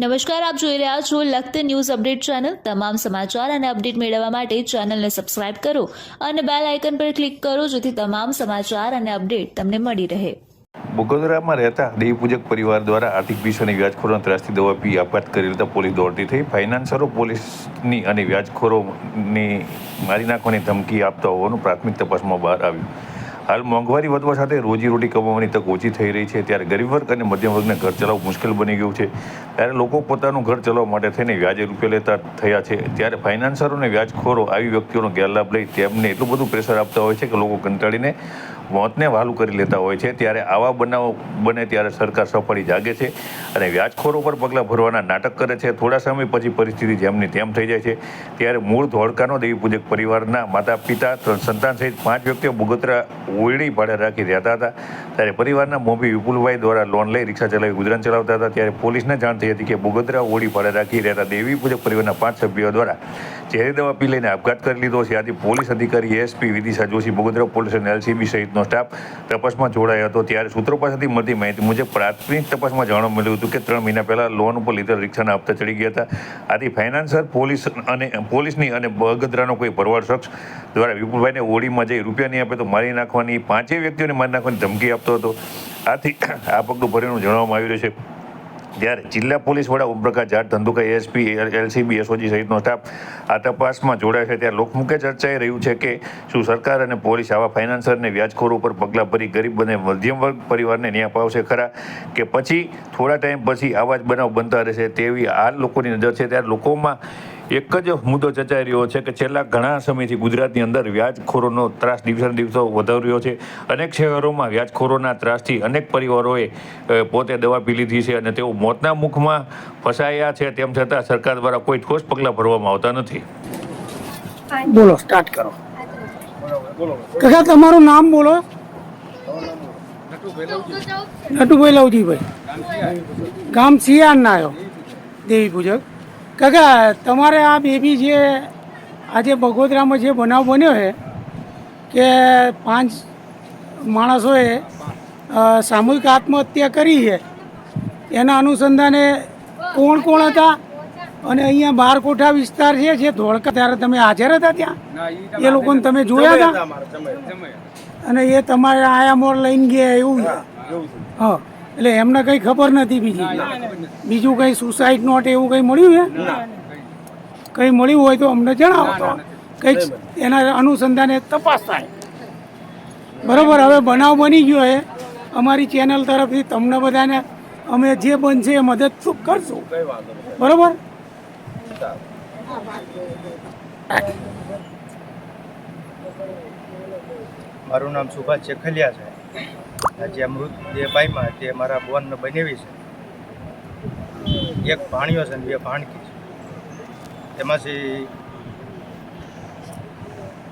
નમસ્કાર, આપ જોઈ રહ્યા છો લખત ન્યૂઝ અપડેટ ચેનલ. તમામ સમાચાર અને અપડેટ મેળવવા માટે ચેનલને સબસ્ક્રાઇબ કરો અને બેલ આઇકન પર ક્લિક કરો જેથી તમામ સમાચાર અને અપડેટ તમને મળી રહે. બગોદરામાં રહેતા દેવી પૂજક પરિવાર દ્વારા આર્થિક વિષ અને વ્યાજખોરોના ત્રાસથી દવા પી આપઘાત કરી લેતા પોલીસ દોડતી થઈ. ફાઇનાન્સરો પોલીસની અને વ્યાજખોરોની મારી નાખવાની ધમકી આપતા હોવાનું પ્રાથમિક તપાસમાં બહાર આવ્યું. હાલ મોંઘવારી વધવા સાથે રોજીરોટી કમાવાની તક ઓછી થઈ રહી છે. ત્યારે ગરીબ વર્ગ અને મધ્યમ વર્ગને ઘર ચલાવવું મુશ્કેલ બની ગયું છે. ત્યારે લોકો પોતાનું ઘર ચલાવવા માટે થઈને વ્યાજે રૂપિયા લેતા થયા છે. ત્યારે ફાઇનાન્સરો અને વ્યાજખોરો આવી વ્યક્તિઓનો ગેરલાભ લઈ તેમને એટલું બધું પ્રેશર આપતા હોય છે કે લોકો કંટાળીને મોતને વહાલું કરી લેતા હોય છે, ત્યારે આવા બનાવો બને ત્યારે સરકાર સફળી જાગે છે અને વ્યાજખોરો પર પગલાં ભરવાના નાટક કરે છે. થોડા સમય પછી પરિસ્થિતિ જેમની તેમ થઈ જાય છે. ત્યારે મૂળ ધોળકાનો દેવી પૂજક પરિવારના માતા પિતા ત્રણ સંતાન સહિત પાંચ વ્યક્તિઓ બગોતરા ઓયડી ભાડે રાખી રહેતા હતા. ત્યારે પરિવારના મોભી વિપુલભાઈ દ્વારા લોન લઈ રિક્ષા ચલાવી ગુજરાન ચલાવતા હતા. ત્યારે પોલીસને જાણ થઈ હતી કે બગોદરા ઓળી ભાડે રાખી રહેતા દેવી પૂજક પરિવારના પાંચ સભ્યો દ્વારા ઝેરી દવા પી લઈને આપઘાત કરી લીધો છે. આથી પોલીસ અધિકારી, એસપી વિદિશા જોશી બગોદરા પોલીસ અને એલસીબી સહિતનો સ્ટાફ તપાસમાં જોડાયો હતો. ત્યારે સૂત્રો પાસેથી મળતી માહિતી મુજબ પ્રાથમિક તપાસમાં જાણવા મળ્યું હતું કે ત્રણ મહિના પહેલા લોન ઉપર લીધેલ રિક્ષાના હપ્તા ચડી ગયા હતા. આથી ફાઇનાન્સર, પોલીસ અને પોલીસની અને બગદરાનો કોઈ ભરવાડ શખ્સ દ્વારા વિપુલભાઈને ઓડીમાં જઈ રૂપિયા નહીં આપે તો મારી નાખવાની, પાંચેય વ્યક્તિઓને મારી નાખવાની ધમકી આપતો હતો. આથી આ પગલું ભરેલું જણાવવામાં આવી રહ્યું છે. ત્યારે જિલ્લા પોલીસ વડા Omprakash Jat, Dhandhuka SP LCB SOG સહિતનો સ્ટાફ આ તપાસમાં જોડાય છે. ત્યારે લોકમુખે ચર્ચાઈ રહ્યું છે કે શું સરકાર અને પોલીસ આવા ફાઇનાન્સરને વ્યાજખોરો ઉપર પગલાં ભરી ગરીબ અને મધ્યમ વર્ગ પરિવારને ન્યાય અપાવશે ખરા કે પછી થોડા ટાઈમ પછી આવા જ બનાવ બનતા રહેશે તેવી આ લોકોની નજર છે. ત્યારે લોકોમાં એક જ મુદ્દો ચચાઈ રહ્યો છે કે છેલ્લા ઘણા સમયથી ગુજરાતની અંદર વ્યાજખોરોનો ત્રાસ દિવસે દિવસો વધારી રહ્યો છે. અનેક શહેરોમાં વ્યાજખોરોના ત્રાસથી અનેક પરિવારોએ પોતે દવા પી લીધી છે અને તેઓ મોતના મુખમાં ફસાયા છે. તેમ છતાં સરકાર દ્વારા કોઈ ઠોસ પગલાં ભરવામાં આવતા નથી. બોલો સ્ટાર્ટ કરો. કાકા, તમારું નામ બોલો. નટુભાઈ લવજીભાઈ. ગામ સિયાન આવ્યો દેવી પૂજક. કાકા તમારે આ બેબી જે આજે બગોદરામાં જે બનાવ બન્યો છે કે પાંચ માણસોએ સામૂહિક આત્મહત્યા કરી છે એના અનુસંધાને કોણ કોણ હતા? અને અહીંયા બારકોઠા વિસ્તાર છે જે ધોળકા ત્યારે તમે હાજર હતા ત્યાં? એ લોકોને તમે જોયા હતા અને એ તમારે આયા મોર લઈને ગયા એવું? હા. એટલે એમને કંઈ ખબર નથી બીજી. બીજું કંઈ સુસાઇડ નોટ એવું કંઈ મળ્યું છે? કંઈ મળ્યું હોય તો અમને જણાવો. તો કંઈક એના અનુસંધાને તપાસ થાય. બરોબર હવે બનાવ બની ગયો એ અમારી ચેનલ તરફથી તમને બધાને અમે જે બનશે એ મદદ કરશું. બરોબર? મારું નામ સુભાષ ચેખલિયા છે. જે બાઈમાં તે મારા બોનને બનાવી છે. એક ભાણિયો છે ને બે ભાણકી છે. તેમાંથી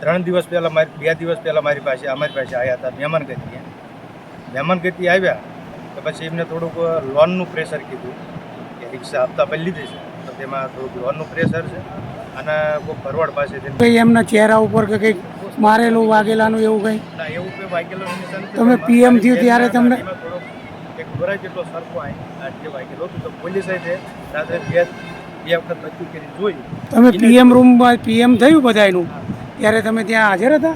ત્રણ દિવસ પહેલાં મારી, બે દિવસ પહેલાં મારી પાસે, અમારી પાસે આવ્યા હતા મહેમાન ગતિએ મહેમાન ગતિ આવ્યા તો પછી એમને થોડુંક લોનનું પ્રેશર કીધું કે રિક્ષા હપ્તા પહેલી લીધી છે. તો તેમાં થોડુંક લોનનું પ્રેશર છે અને કોઈ ભરવાડ કંઈ એમના ચહેરા ઉપર કે કંઈક મારેલું વાગેલાનું એવું કંઈ? તમે પીએમ થયું ત્યારે તમને- એક દોરા જેટલો સરખો જે વાગેલો હતો તો પોલીસે છે રાત્રે બે બે વખત રજૂ કરી જોયું. તમે પીએમ રૂમમાં પીએમ થયું બધાયનું? ત્યારે તમે ત્યાં હાજર હતા?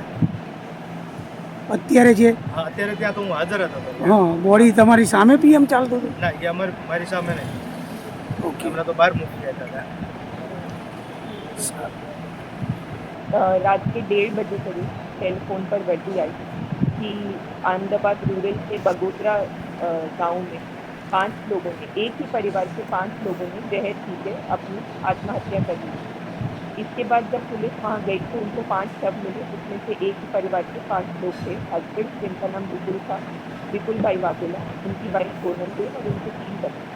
અત્યારે જે હા અત્યારે ત્યાં તો હું હાજર હતો. હા બોડી તમારી સામે પીએમ ચાલતું હતું? ના એ અમારી મારી સામે નહીં. ઓકે. એમને તો બહાર મૂકી ગયા હતા. अ, रात के डेढ़ बजे करीब टेलीफोन पर वर्दी आई कि अहमदाबाद रूरल के बगोदरा गाँव में पाँच लोगों ने एक ही परिवार के पाँच लोगों ने जहर पी के अपनी आत्महत्या कर ली। इसके बाद जब पुलिस वहाँ गई तो उनको पाँच शव मिले, उसमें से एक ही परिवार के पाँच लोग थे, हस्बैंड जिनका नाम विपुल था, विपुल भाई वाघेला, उनकी वाइफ सोनल थे और उनके तीन बच्चे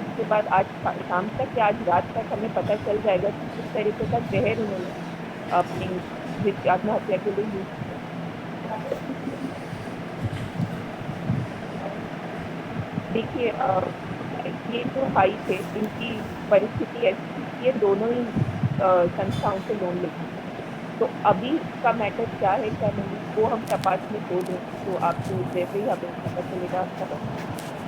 उसके बाद आज शाम तक या आज रात तक हमें पता चल जाएगा कि किस तरीके का जहर उन्होंने अपनी आत्महत्या के लिए देखिए ये जो हाई थे इनकी परिस्थिति ऐसी थी ये दोनों ही संस्थाओं से लोन लेते तो अभी का मैटर क्या है क्या नहीं, वो हम तपास में खोज रहे तो आपको जैसे ही हमें पता चलेगा आप खबर